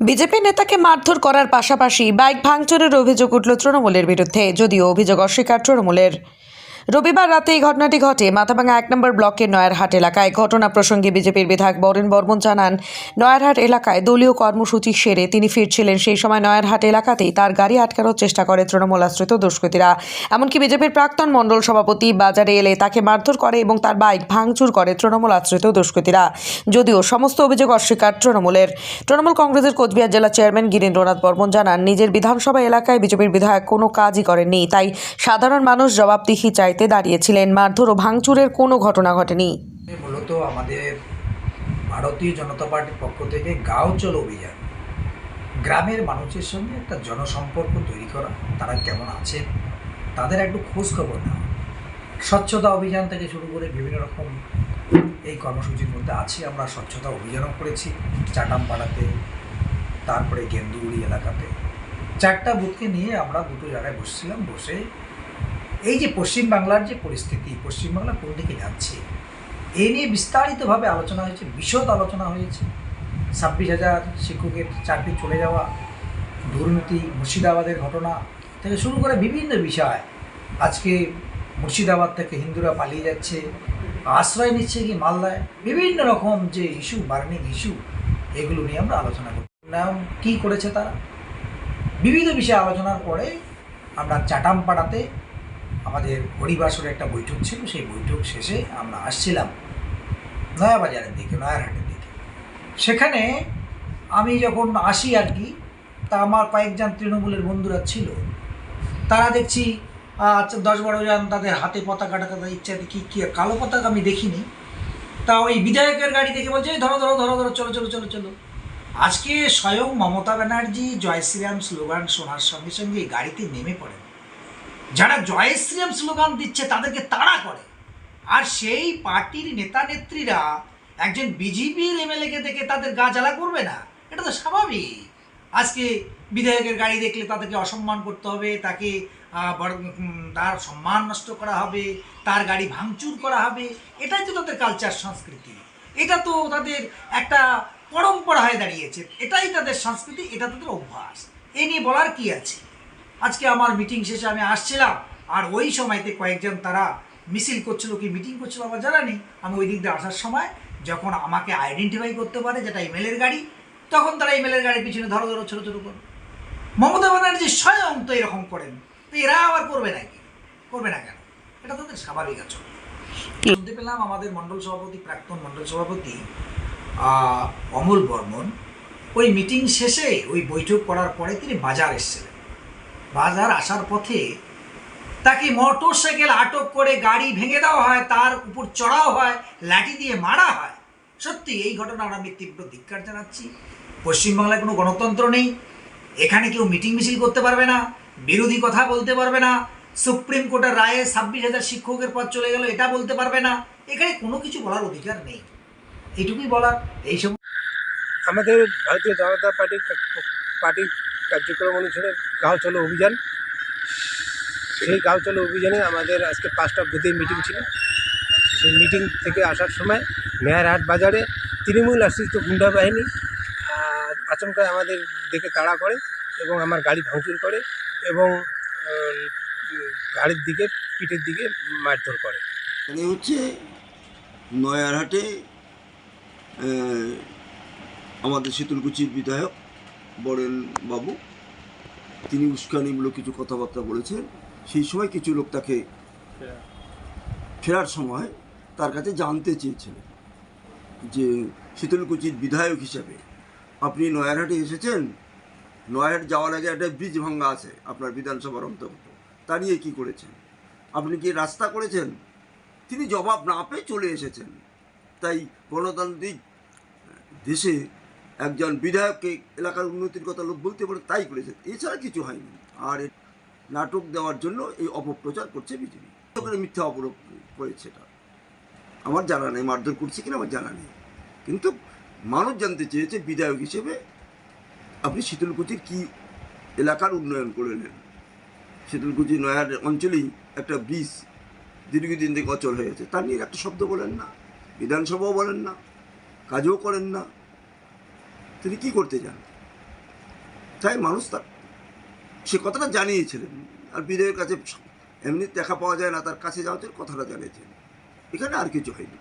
BJP নেতাকে মারধর করার পাশাপাশি বাইক ভাঙচুরের অভিযোগ উঠল তৃণমূলের বিরুদ্ধে, যদিও অভিযোগ অস্বীকার তৃণমূলের। রবিবার রাতে এই ঘটনাটি ঘটে। মাথাভাঙা এক নম্বর ব্লকের নয়ারহাট এলাকায় ঘটনা প্রসঙ্গে বিজেপির বিধায়ক বরেন বর্মন জানান, নয়ারহাট এলাকায় দলীয় কর্মসূচি সেরে তিনি ফিরছিলেন। সেই সময় নয়ারহাট এলাকাতেই তার গাড়ি আটকানোর চেষ্টা করে তৃণমূল আশ্রিত দুষ্কৃতীরা। এমনকি বিজেপির প্রাক্তন মণ্ডল সভাপতি বাজারে এলে তাকে মারধর করে এবং তার বাইক ভাঙচুর করে তৃণমূল আশ্রিত দুষ্কৃতীরা। যদিও সমস্ত অভিযোগ অস্বীকার তৃণমূলের। তৃণমূল কংগ্রেসের কোচবিহার জেলা চেয়ারম্যান গিরীন্দ্রনাথ বর্মন জানান, নিজের বিধানসভা এলাকায় বিজেপির বিধায়ক কোনো কাজই করেননি, তাই সাধারণ মানুষ জবাবদিহি চাইতে দাঁড়িয়েছিলেন। মারধর ও ভাঙচুরের কোনো ঘটনা ঘটেনি। মূলত আমাদের ভারতীয় জনতা পার্টির পক্ষ থেকে গাঁও চল অভিযান। গ্রামের মানুষের সঙ্গে একটা জনসম্পর্ক তৈরি করা, তারা কেমন আছে তাদের একটু খোঁজ খবর নেওয়া। স্বচ্ছতা অভিযান থেকে শুরু করে বিভিন্ন রকম এই কর্মসূচির মধ্যে আছি। আমরা স্বচ্ছতা অভিযানও করেছি, চাটামপাড়াতে, তারপরে গেন্দুগুড়ি এলাকাতে। চারটা বুথকে নিয়ে আমরা দুটো জায়গায় বসছিলাম, বসে এই যে পশ্চিমবাংলার যে পরিস্থিতি, পশ্চিমবাংলা কোন দিকে যাচ্ছে? এ নিয়ে বিস্তারিতভাবে আলোচনা হয়েছে, বিশদ আলোচনা হয়েছে। ছাব্বিশ হাজার শিক্ষকের চাকরি চলে যাওয়া, দুর্নীতি, মুর্শিদাবাদের ঘটনা থেকে শুরু করে বিভিন্ন বিষয় আজকে মুর্শিদাবাদ থেকে হিন্দুরা পালিয়ে যাচ্ছে, আশ্রয় নিচ্ছে কি মালদায়, বিভিন্ন রকম যে ইস্যু বার্নিং ইস্যু এগুলো নিয়ে আমরা আলোচনা করি নাম কী করেছে তারা? বিবিধ বিষয়ে আলোচনার পরে আমরা চাটাম চাটামপাড়াতে আমাদের হরিবাসরের একটা বৈঠক ছিল, সেই বৈঠক শেষে আমরা আসছিলাম নয়াবাজারের দিকে, নয়ারহাটের দিকে। সেখানে আমি যখন আসি আর কি, তা আমার কয়েকজন তৃণমূলের বন্ধুরা ছিল। তারা দেখছি আচ্ছা দশ বারো জন তাদের হাতে পতাকা টাকা ইত্যাদি কী কী কালো পতাকা আমি দেখিনি। তা ওই বিধায়কের গাড়ি দেখে বলছে, "এই ধরো ধরো ধরো ধরো, চলো চলো চলো চলো। আজকে স্বয়ং মমতা ব্যানার্জি, জয় শ্রীরাম, স্লোগান শোনার সঙ্গে সঙ্গে গাড়িতে নেমে পড়েন। যারা জয় শ্রীরাম স্লোগান দিচ্ছে তাদেরকে তাড়া করে। আর সেই পার্টির নেতা নেত্রীরা একজন বিজেপির এমএলএকে দেখে তাদের গা জ্বালা করবে না? এটা তো স্বাভাবিক। আজকে বিধায়কের গাড়ি দেখলে তাদেরকে অসম্মান করতে হবে, তাকে তার সম্মান নষ্ট করা হবে, তার গাড়ি ভাঙচুর করা হবে। এটাই তো তাদের কালচার সংস্কৃতি। এটা তো তাদের একটা পরম্পরা হয়ে দাঁড়িয়েছে। এটাই তাদের সংস্কৃতি, এটা তাদের অভ্যাস। এ নিয়ে বলার কি আছে? আজকে আমার মিটিং শেষে আমি আসছিলাম আর ওই সময়তে কয়েকজন তারা মিছিল করছিল কি মিটিং করছিল আমার জানা নেই। আমি ওই দিক দিয়ে আসার সময় যখন আমাকে আইডেন্টিফাই করতে পারে যেটা ইমেলের গাড়ি তখন তারা ইমেলের গাড়ির পিছনে ধরো ধরো ছোটো ছোটো করে। মমতা ব্যানার্জি স্বয়ং তো এরকম করেন তো এরা আবার করবে নাকি? করবে না কেন? এটা তাদের স্বাভাবিক আচরণ। শুনতে পেলাম আমাদের মণ্ডল সভাপতি প্রাক্তন মণ্ডল সভাপতি অমল বর্মন ওই মিটিং শেষে ওই বৈঠক করার পরে তিনি বাজার এসেছিলেন। বাজার আসার পথে তাকে মোটর সাইকেল আটক করে গাড়ি ভেঙে দেওয়া হয়, তার উপর চড়াও হয়, লাঠি দিয়ে মারা হয়। সত্যি, এই ঘটনার আমি তীব্র ধিক্কার জানাচ্ছি। পশ্চিমবাংলায় কোনো গণতন্ত্র নেই। এখানে কেউ মিটিং মিছিল করতে পারবে না, বিরোধী কথা বলতে পারবে না, সুপ্রিম কোর্টের রায়ে ছাব্বিশ হাজার শিক্ষকের পদ চলে গেল, এটা বলতে পারবে না। এখানে কোনো কিছু বলার অধিকার নেই। এইটুকুই বলার, এই সময় আমাদের ভারতীয় জনতা পার্টির পার্টির কার্যক্রম অনুসারে গাঁও চলো অভিযান। সেই গাঁও চলো অভিযানে আমাদের আজকে পাঁচটা বুথে মিটিং ছিল। সেই মিটিং থেকে আসার সময় মেয়ারহাট বাজারে তৃণমূল আশ্রিত গুন্ডা বাহিনী আহ, আচমকায় আমাদের দেখে তাড়া করে এবং আমার গাড়ি ভাঙচুর করে এবং গাড়ির দিকে পিঠের দিকে মারধর করে। এখানে হচ্ছে নয়ারহাটে আমাদের শীতলকুচির বিধায়ক বরেন বাবু তিনি উস্কানিমূলক কিছু কথাবার্তা বলেছেন। সেই সময় কিছু লোক তাকে ফেরার সময় তার কাছে জানতে চেয়েছিলেন যে শীতলকুচির বিধায়ক হিসাবে আপনি নয়ারহাটে এসেছেন। নয়ারহাট যাওয়ার আগে একটা ব্রিজ ভাঙ্গা আছে আপনার বিধানসভার অন্তর্গত। তা নিয়ে কী করেছেন? আপনি কি রাস্তা করেছেন? তিনি জবাব না পেয়ে চলে এসেছেন। তাই গণতান্ত্রিক দেশে একজন বিধায়ককে এলাকার উন্নতির কথা লোক বলতে পারে, তাই করেছে। এছাড়া কিছু হয়নি। আর নাটক দেওয়ার জন্য এই অপপ্রচার করছে বিজেপি। করে মিথ্যা অপরোপ করেছে এটা। আমার জানা নেই, মারধর করছে কিনা আমার জানা নেই। কিন্তু মানুষ জানতে চেয়েছে বিধায়ক হিসেবে আপনি শীতলকুচির কি এলাকার উন্নয়ন করলেন শীতলকুচি নয়ার অঞ্চলেই একটা ব্রিজ দীর্ঘদিন থেকে অচল হয়ে আছে। তা নিয়ে একটা শব্দ বলেন না। বিধানসভাও বলেন না। কাজও করেন না। তিনি কি করতে চান তাই মানুষ তার, সে কথাটা জানিয়েছিলেন। আর বিদেয়ের কাছে এমনি দেখা পাওয়া যায় না, তার কাছে যাওয়া কথাটা জানিয়েছেন এখানে আর কিছু হয়নি।